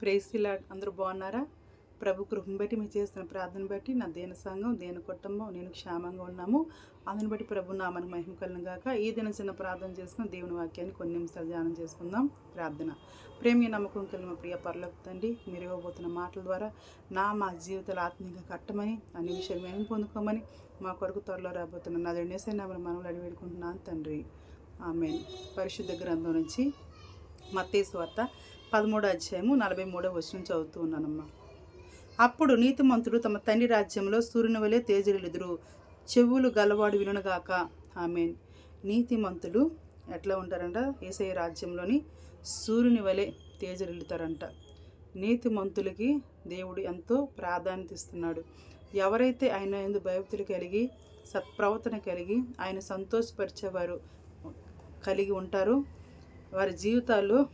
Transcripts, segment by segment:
ప్రేసిలా అందరూ బాగున్నారా? ప్రభు కృపను బట్టి మేము చేస్తున్న ప్రార్థన బట్టి నా దేన సంఘం దేని కుటుంబం నేను క్షేమంగా ఉన్నాము. అందుని బట్టి ప్రభు నామని మహిమ కలను గాక. ఈ దిన చిన్న ప్రార్థన చేసుకుని దేవుని వాక్యాన్ని కొన్ని నిమిషాలు ధ్యానం చేసుకుందాం. ప్రార్థన. ప్రేమి నమ్మకం కలిగిన ప్రియ పర్లకు తండ్రి మీరు ఇవ్వబోతున్న మాటల ద్వారా నా మా జీవితాలు ఆత్మీయంగా కట్టమని అన్ని విషయాలు మేము పొందుకోమని మా కొరకు త్వరలో రాబోతున్న నా రెండేసే నామని మనవులు అడిగి తండ్రి. ఆమె పరిశుద్ధ గ్రంథం నుంచి మత్తేసు వార్త పదమూడో అధ్యాయము నలభై మూడో వచనం చదువుతూ ఉన్నానమ్మా. అప్పుడు నీతిమంతుడు తమ తండ్రి రాజ్యంలో సూర్యుని వలె తేజరులుదురు చెవులు గలవాడు వినుగాక ఆమె నీతిమంతులు ఎట్లా ఉంటారంట? ఏసఐ రాజ్యంలోని సూర్యుని వలె తేజరిల్లుతారంట. నీతిమంతులకి దేవుడు ఎంతో ప్రాధాన్యత ఇస్తున్నాడు. ఎవరైతే ఆయన ఎందు భయభక్తులు కలిగి సత్ప్రవర్తన కలిగి ఆయన సంతోషపరిచేవారు కలిగి ఉంటారో వారి జీవితాల్లో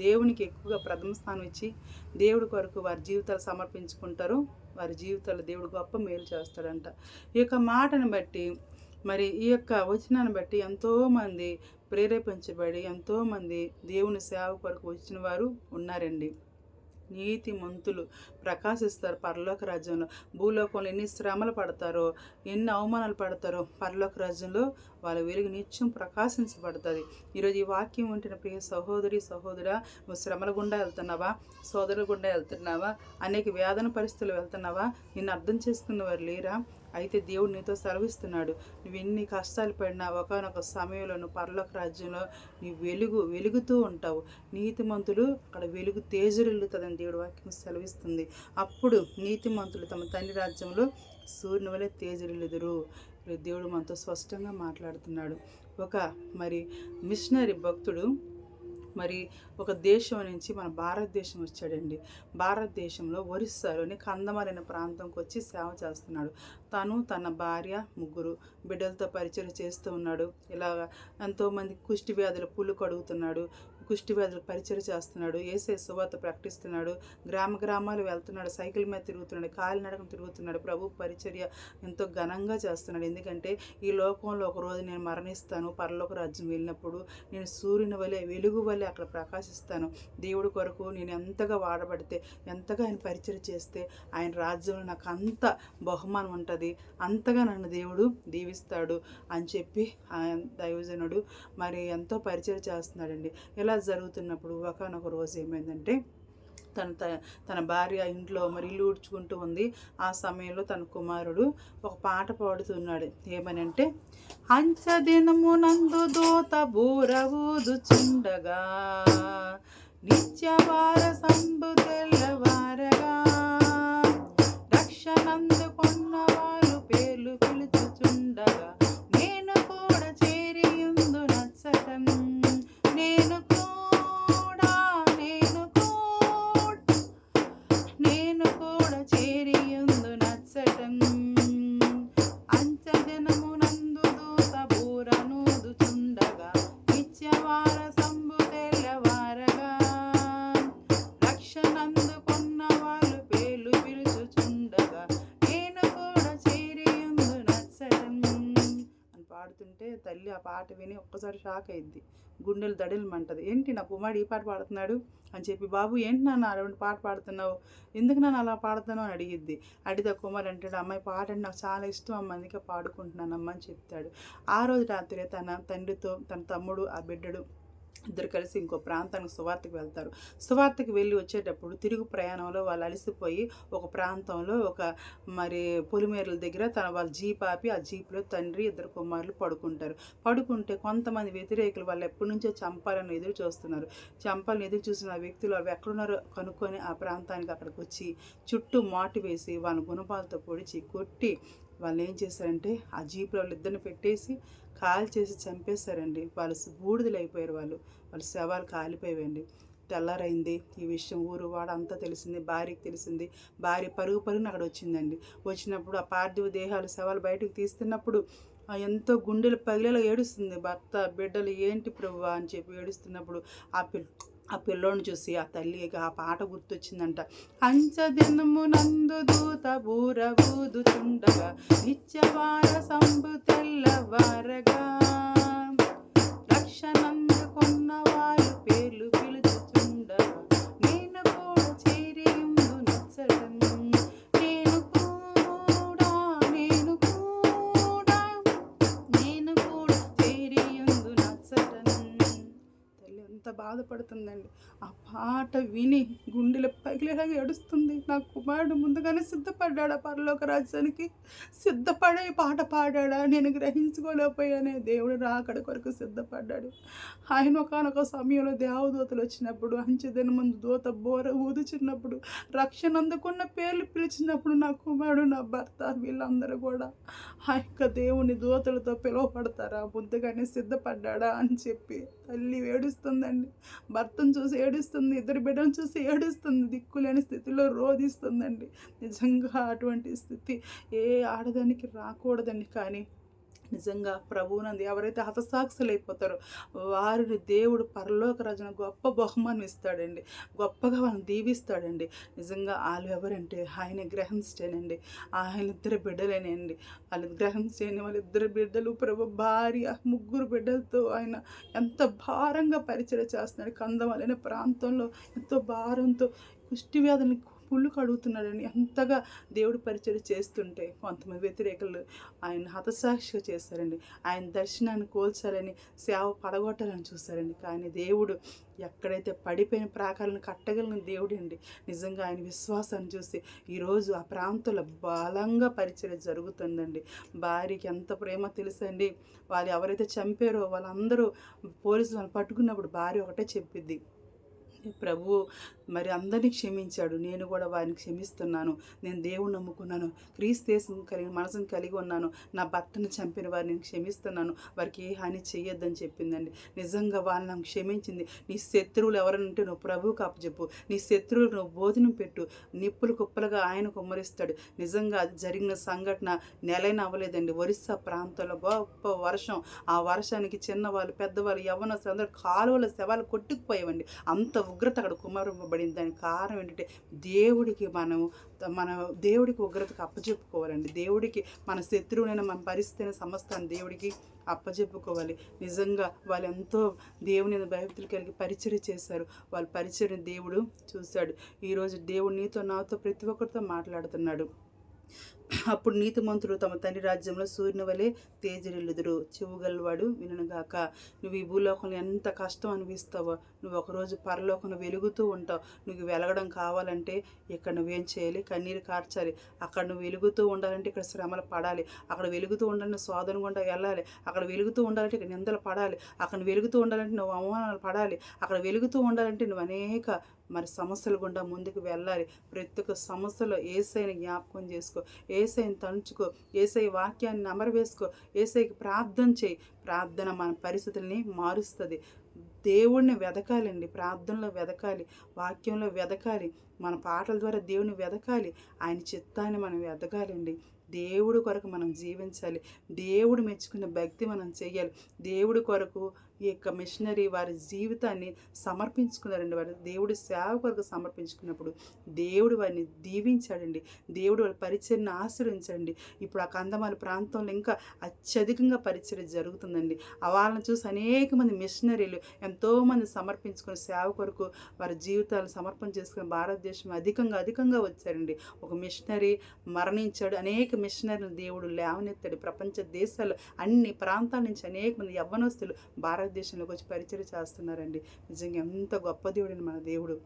దేవునికి ఎక్కువగా ప్రథమ స్థానం ఇచ్చి దేవుడి కొరకు వారి జీవితాలు సమర్పించుకుంటారు. వారి జీవితాలు దేవుడు గొప్ప మేలు చేస్తాడంట. ఈ యొక్క మాటను బట్టి మరి ఈ యొక్క వచనాన్ని బట్టి ఎంతోమంది ప్రేరేపించబడి ఎంతోమంది దేవుని సేవ కొరకు వచ్చిన వారు ఉన్నారండి. నీతి మంతులు ప్రకాశిస్తారు పరలోక రాజ్యంలో. భూలోకంలో ఎన్ని శ్రమలు పడతారో ఎన్ని అవమానాలు పడతారో పరలోక రాజ్యంలో వాళ్ళ వెలుగు నిత్యం ప్రకాశించబడుతుంది. ఈరోజు ఈ వాక్యం ఉంటున్న ప్రియ సహోదరి సహోదరా నువ్వు శ్రమల గుండా వెళ్తున్నావా? సోదరుల గుండా వెళ్తున్నావా? అనేక వేదన పరిస్థితులు వెళ్తున్నావా? నిన్ను అర్థం చేసుకున్నవారు లేరా? అయితే దేవుడు నీతో సెలవిస్తున్నాడు. నువ్వు ఎన్ని కష్టాలు పడినా ఒకనొక సమయంలో నువ్వు పర్లోక రాజ్యంలో నీ వెలుగు వెలుగుతూ ఉంటావు. నీతిమంతులు అక్కడ వెలుగు తేజరిల్లుతుందని దేవుడు వాక్యం సెలవిస్తుంది. అప్పుడు నీతిమంతులు తమ తండ్రి రాజ్యంలో సూర్యుని వలె తేజరిల్లుదురు. దేవుడు మనతో స్పష్టంగా మాట్లాడుతున్నాడు. ఒక మరి మిషనరీ భక్తుడు మరి ఒక దేశం నుంచి మన భారతదేశం వచ్చాడండి. భారతదేశంలో ఒరిస్సాలోని కందమరైన ప్రాంతంకి వచ్చి సేవ చేస్తున్నాడు. తను తన భార్య ముగ్గురు బిడ్డలతో పరిచయం చేస్తూ ఉన్నాడు. ఇలాగ ఎంతోమంది కుష్టి వ్యాధులు పుల్లు కడుగుతున్నాడు. కుష్టి వ్యాధులు పరిచయం చేస్తున్నాడు. ఏసే సువార్త ప్రకటిస్తున్నాడు. గ్రామ గ్రామాలు వెళ్తున్నాడు. సైకిల్ మీద తిరుగుతున్నాడు. కాలినడకం తిరుగుతున్నాడు. ప్రభు పరిచర్య ఎంతో ఘనంగా చేస్తున్నాడు. ఎందుకంటే ఈ లోకంలో ఒక రోజు నేను మరణిస్తాను. పరలోక రాజ్యం వెళ్ళినప్పుడు నేను సూర్యుని వలె వెలుగు వలె అక్కడ ప్రకాశిస్తాను. దేవుడి కొరకు నేను ఎంతగా వాడబడితే ఎంతగా ఆయన పరిచయం చేస్తే ఆయన రాజ్యంలో నాకు అంత బహుమానం ఉంటుంది. అంతగా నన్ను దేవుడు దీవిస్తాడు అని చెప్పి దైవజనుడు మరి ఎంతో పరిచయం చేస్తున్నాడండి. ఇలా జరుగుతున్నప్పుడు ఒకనొక రోజు ఏమైందంటే తన తన భార్య ఇంట్లో మరి ఇల్లు ఊడ్చుకుంటూ ఉంది. ఆ సమయంలో తన కుమారుడు ఒక పాట పాడుతున్నాడు. ఏమనంటే హంసదినము నందు దోత బూర ఊదుచుండగా నిత్యవార సంబు తెల్లవారగా రక్షణందుకున్న ಕೊಂಡಾಗ తల్లి ఆ పాట విని ఒక్కసారి షాక్ అయింది గుండెలు దడిలమంటది. ఏంటి నా కుమారుడు ఈ పాట పాడుతున్నాడు? అని చెప్పి బాబు ఏంటి నాన్న అటువంటి పాట పాడుతున్నావు? ఎందుకు నన్ను అలా పాడుతున్నావు? అని అడిగిద్ది. అడిగితే కుమార్ అంటాడు అమ్మాయి పాట అంటే నాకు చాలా ఇష్టం అమ్మ అందుకే పాడుకుంటున్నానమ్మా అని చెప్తాడు. ఆ రోజు రాత్రి తన తండ్రితో తన తమ్ముడు ఆ బిడ్డడు ఇద్దరు కలిసి ఇంకో ప్రాంతానికి సువార్తకు వెళ్తారు. సువార్తకు వెళ్ళి వచ్చేటప్పుడు తిరుగు ప్రయాణంలో వాళ్ళు అలసిపోయి ఒక ప్రాంతంలో ఒక మరి పొలిమేరల దగ్గర తన వాళ్ళ జీప్ ఆపి ఆ జీప్లో తండ్రి ఇద్దరు కుమారులు పడుకుంటారు. పడుకుంటే కొంతమంది వ్యతిరేకులు వాళ్ళు ఎప్పటి నుంచో చంపాలని ఎదురు చూస్తున్నారు. చంపాలని ఎదురు చూసిన వ్యక్తులు అవి ఎక్కడున్నారో కనుక్కొని ఆ ప్రాంతానికి అక్కడికి వచ్చి చుట్టూ మాటు వేసి వాళ్ళ గుణపాలతో పొడిచి కొట్టి వాళ్ళు ఏం చేశారంటే ఆ జీప్లో వాళ్ళిద్దరిని పెట్టేసి కాల్ చేసి చంపేశారండి. వాళ్ళు బూడిదలు అయిపోయారు వాళ్ళు. వాళ్ళ శవాలు కాలిపోయాయండి. తెల్లారైంది ఈ విషయం ఊరు వాడ అంతా తెలిసింది భార్యకి తెలిసింది. భార్య పరుగు పరుగున అక్కడ వచ్చిందండి వచ్చినప్పుడు ఆ పార్థివ దేహాలు శవాలు బయటకు తీస్తున్నప్పుడు ఎంతో గుండెలు పగిలేలా ఏడుస్తుంది. భర్త బిడ్డలు ఏంటి ప్రభు? అని చెప్పి ఏడుస్తున్నప్పుడు ఆ పిల్ల ఆ పిల్లోని చూసి ఆ తల్లికి ఆ పాట గుర్తొచ్చిందంట. అంచదినము నందు దూత బూర బూదుచుండగా నిత్యవార సంబు తెల్లవారగా రక్షణందుకున్న పాట విని గుండెల పగిలేలాగా ఏడుస్తుంది. నా కుమారుడు ముందుగానే సిద్ధపడ్డాడా? పరలోక రాజ్యానికి సిద్ధపడే పాట పాడాడా? నేను గ్రహించుకోలేకపోయానే. దేవుడు రాకడ కొరకు సిద్ధపడ్డాడు. ఆయన ఒకనొక సమయంలో దేవదూతలు వచ్చినప్పుడు అంచెదిన ముందు దూత బోర ఊదుచున్నప్పుడు రక్షణ అందుకున్న పేర్లు పిలిచినప్పుడు నా కుమారుడు నా భర్త వీళ్ళందరూ కూడా ఆ యొక్క దేవుని దూతలతో పిలువపడతారా ముందుగానే సిద్ధపడ్డాడా అని చెప్పి తల్లి ఏడుస్తుందండి. భర్తను చూసి ఏడుస్తుంది ఇద్దరు బిడ్డను చూసి ఏడుస్తుంది. దిక్కులేని స్థితిలో రోధిస్తుందండి. నిజంగా అటువంటి స్థితి ఏ ఆడదానికి రాకూడదండి కానీ నిజంగా ప్రభువునంది ఎవరైతే హతసాక్షులైపోతారో అయిపోతారో వారిని దేవుడు పరలోక రాజున గొప్ప బహుమానం ఇస్తాడండి. గొప్పగా వాళ్ళని దీవిస్తాడండి. నిజంగా వాళ్ళు ఎవరంటే ఆయన గ్రహించటేనండి ఆయన ఇద్దరు బిడ్డలేనండి వాళ్ళ గ్రహించని వాళ్ళిద్దరు బిడ్డలు ప్రభు భార్య ముగ్గురు బిడ్డలతో ఆయన ఎంత భారంగా పరిచయం చేస్తున్నాడు. కందమలైన ప్రాంతంలో ఎంతో భారంతో కుష్టి వ్యాధుల్ని పుళ్ళు కడుగుతున్నాడని అంతగా దేవుడు పరిచయం చేస్తుంటే కొంతమంది వ్యతిరేకులు ఆయన హతసాక్షిగా చేస్తారండి. ఆయన దర్శనాన్ని కోల్చాలని సేవ పడగొట్టాలని చూస్తారండి. కానీ దేవుడు ఎక్కడైతే పడిపోయిన ప్రాకాలను కట్టగలిగిన దేవుడు అండి. నిజంగా ఆయన విశ్వాసాన్ని చూసి ఈరోజు ఆ ప్రాంతంలో బలంగా పరిచయం జరుగుతుందండి. భార్యకి ఎంత ప్రేమ తెలుసండి వాళ్ళు ఎవరైతే చంపారో వాళ్ళందరూ పోలీసులు వాళ్ళని పట్టుకున్నప్పుడు భార్య ఒకటే చెప్పిద్ది. ప్రభు మరి అందరినీ క్షమించాడు. నేను కూడా వారిని క్షమిస్తున్నాను. నేను దేవుని నమ్ముకున్నాను. క్రీస్తేసం కలిగి మనసును కలిగి ఉన్నాను. నా భర్తను చంపిన వారిని నేను క్షమిస్తున్నాను. వారికి ఏ హాని చేయొద్దని చెప్పిందండి. నిజంగా వాళ్ళని నాకు క్షమించింది. నీ శత్రువులు ఎవరంటే నువ్వు ప్రభువుకు అప్పచెప్పు నీ శత్రువులు నువ్వు భోజనం పెట్టు. నిప్పులు కుప్పలుగా ఆయన కుమ్మరిస్తాడు. నిజంగా అది జరిగిన సంఘటన నెలైన అవ్వలేదండి. ఒరిస్సా ప్రాంతంలో గొప్ప వర్షం. ఆ వర్షానికి చిన్నవాళ్ళు పెద్దవాళ్ళు యవ్వనస్తులు అందరూ కాలువల శవాలు కొట్టుకుపోయేవండి. అంత ఉగ్రత అక్కడ కుమరింపబడింది దానికి కారణం ఏంటంటే దేవుడికి మనం మన దేవుడికి ఉగ్రతకు అప్పచెప్పుకోవాలండి దేవుడికి మన శత్రువునైనా మన పరిస్థితి సమస్తాన్ని దేవుడికి అప్పచెప్పుకోవాలి నిజంగా వాళ్ళు ఎంతో దేవుని భయభక్తులు కలిగి పరిచయం చేశారు. వాళ్ళ పరిచయం దేవుడు చూశాడు. ఈరోజు దేవుడు నీతో నాతో ప్రతి ఒక్కరితో మాట్లాడుతున్నాడు. అప్పుడు నీతిమంతుడు తమ తండ్రి రాజ్యంలో సూర్యుని వలె తేజరిల్లుదురు. చెవుగలవాడు వినగాక నువ్వు ఈ భూలోకంలో ఎంత కష్టం అనిపిస్తావో నువ్వు ఒకరోజు పరలోకంలో వెలుగుతూ ఉంటావు. నువ్వు వెలగడం కావాలంటే ఇక్కడ నువ్వేం చేయాలి? కన్నీరు కార్చాలి. అక్కడ నువ్వు వెలుగుతూ ఉండాలంటే ఇక్కడ శ్రమలు పడాలి. అక్కడ వెలుగుతూ ఉండాలంటే శోధన గుండా వెళ్ళాలి. అక్కడ వెలుగుతూ ఉండాలంటే ఇక్కడ నిందలు పడాలి. అక్కడ వెలుగుతూ ఉండాలంటే నువ్వు అవమానాలు పడాలి. అక్కడ వెలుగుతూ ఉండాలంటే నువ్వు అనేక మరి సమస్యలు గుండా ముందుకు వెళ్ళాలి. ప్రతి ఒక్క సమస్యలో ఏసైని జ్ఞాపకం చేసుకో. ఏసైని తలుచుకో. ఏసై వాక్యాన్ని అమరవేసుకో. ఏసైకి ప్రార్థన చేయి. ప్రార్థన మన పరిస్థితుల్ని మారుస్తుంది. దేవుణ్ణి వెదకాలండి. ప్రార్థనలో వెదకాలి. వాక్యంలో వెదకాలి. మన పాటల ద్వారా దేవుని వెదకాలి. ఆయన చిత్తాన్ని మనం వెదకాలండి. దేవుడు కొరకు మనం జీవించాలి. దేవుడు మెచ్చుకున్న భక్తి మనం చేయాలి దేవుడి కొరకు ఈ యొక్క మిషనరీ వారి జీవితాన్ని సమర్పించుకున్నారండి. వారి దేవుడి సేవ కొరకు సమర్పించుకున్నప్పుడు దేవుడు వారిని దీవించాడండి. దేవుడు వాళ్ళ పరిచయను ఆశ్రయించండి ఇప్పుడు ఆ కందమాల ప్రాంతంలో ఇంకా అత్యధికంగా పరిచయం జరుగుతుందండి. ఆ వాళ్ళని చూసి అనేక మంది మిషనరీలు ఎంతోమంది సమర్పించుకుని సేవ కొరకు వారి జీవితాలు సమర్పణ చేసుకుని భారతదేశం అధికంగా అధికంగా వచ్చారండి. ఒక మిషనరీ మరణించాడు. అనేక మిషనరీలు దేవుడు లేవనెత్తాడు. ప్రపంచ దేశాలు అన్ని ప్రాంతాల నుంచి అనేక మంది యవ్వనస్తులు భారతదేశంలోకి వచ్చి పరిచయం చేస్తున్నారండి. నిజంగా ఎంత గొప్ప దేవుడని మన దేవుడు.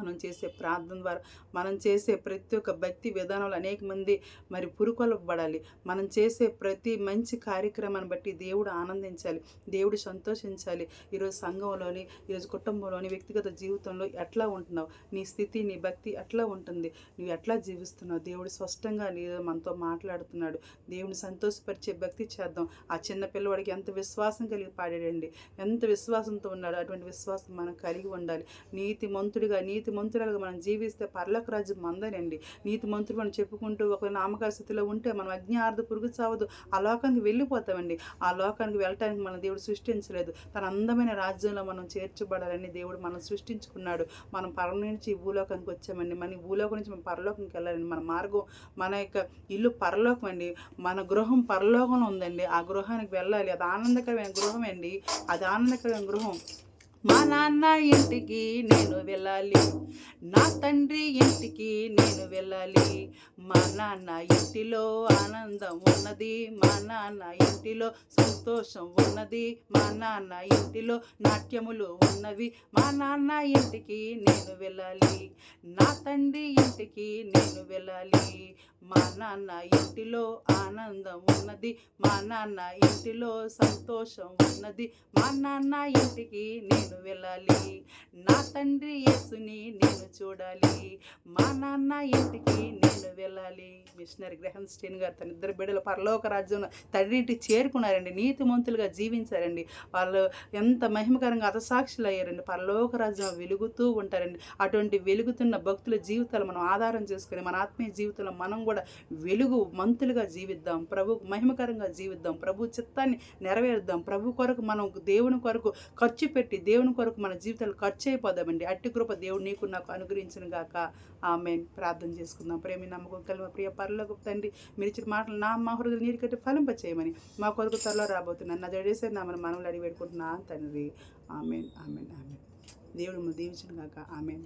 మనం చేసే ప్రార్థన ద్వారా మనం చేసే ప్రతి ఒక్క భక్తి విధానంలో అనేక మంది మరి పురుకొలపబడాలి. మనం చేసే ప్రతి మంచి కార్యక్రమాన్ని బట్టి దేవుడు ఆనందించాలి దేవుడు సంతోషించాలి. ఈరోజు సంఘంలోని ఈరోజు కుటుంబంలోని వ్యక్తిగత జీవితంలో ఎట్లా ఉంటున్నావు? నీ స్థితి నీ భక్తి ఎట్లా ఉంటుంది? నువ్వు ఎట్లా జీవిస్తున్నావు? దేవుడు స్పష్టంగా నీ మనతో మాట్లాడుతున్నాడు. దేవుని సంతోషపరిచే భక్తి చేద్దాం. ఆ చిన్న పిల్లవాడికి ఎంత విశ్వాసం కలిగి పాడాడండి. ఎంత విశ్వాసంతో ఉన్నాడు అటువంటి విశ్వాసం మనం కలిగి ఉండాలి. నీతి మంతుడిగా నీతి మంతురాలుగా మనం జీవిస్తే పర్లక రాజు మందనండి నీతి మంత్రులు మనం చెప్పుకుంటూ ఒక నామకాల స్థితిలో ఉంటే మనం అజ్ఞార్థ పురుగు చావదు. ఆ లోకానికి వెళ్ళిపోతామండి. ఆ లోకానికి వెళ్ళటానికి మన దేవుడు సృష్టించలేదు. తన అందమైన రాజ్యంలో మనం చేర్చబడాలని దేవుడు మనం సృష్టించుకున్నాడు. మనం పరం నుంచి భూలోకానికి వచ్చామండి. మన భూలోకం నుంచి మనం పరలోకంకి వెళ్ళాలండి. మన మార్గం మన యొక్క ఇల్లు పరలోకం అండి. మన గృహం పరలోకంలో ఉందండి. ఆ గృహానికి వెళ్ళాలి. అది ఆనందకరమైన గృహం అండి. అది ఆనందకరమైన గృహం. మా నాన్న ఇంటికి నేను వెళ్ళాలి. నా తండ్రి ఇంటికి నేను వెళ్ళాలి. మా నాన్న ఇంటిలో ఆనందం ఉన్నది. మా నాన్న ఇంటిలో సంతోషం ఉన్నది. మా నాన్న ఇంటిలో నాట్యములు ఉన్నవి. మా నాన్న ఇంటికి నేను వెళ్ళాలి. నా తండ్రి ఇంటికి నేను వెళ్ళాలి. మా నాన్న ఇంటిలో ఆనందం ఉన్నది. మా నాన్న ఇంటిలో సంతోషం ఉన్నది. మా నాన్న ఇంటికి నేను వెళ్ళాలి. నా తండ్రి యేసుని నేను చూడాలి. మా నాన్న ఇంటికి నేను వెళ్ళాలి. మిషనరీ గ్రహం స్టేన్ గారు తన ఇద్దరు బిడ్డలు పరలోక రాజ్యంలో తండ్రి ఇంటికి చేరుకున్నారండి. నీతిమంతులుగా జీవించారండి. వాళ్ళు ఎంత మహిమకరంగా అతసాక్షులు అయ్యారండి పరలోక రాజ్యం వెలుగుతూ ఉంటారండి. అటువంటి వెలుగుతున్న భక్తుల జీవితాలు మనం ఆధారం చేసుకుని మన ఆత్మీయ జీవితంలో మనం కూడా వెలుగు మంతులుగా జీవిద్దాం. ప్రభు మహిమకరంగా జీవిద్దాం. ప్రభు చిత్తాన్ని నెరవేరుద్దాం. ప్రభు కొరకు మనం దేవుని కొరకు ఖర్చు పెట్టి దేవుని కొరకు మన జీవితాలు ఖర్చు అయిపోదామండి. అట్టి కృప దేవుడు నీకు నాకు అనుగ్రహించిన గాక. ఆమె ప్రార్థన చేసుకుందాం. ప్రేమి నమ్మకం కలిమ ప్రియ పరలోకి తండ్రి మీరు ఇచ్చిన మాటలు నా మా హృదయ నీరు కట్టి ఫలింప చేయమని మా కొరకు త్వరలో రాబోతున్నాను. నా జడేసే నా మన మనవులు అడిగి పెట్టుకుంటున్నా తండ్రి. ఆమెన్. ఆమెన్. ఆమెన్. దేవుడు దీవించిన గాక. ఆమెన్.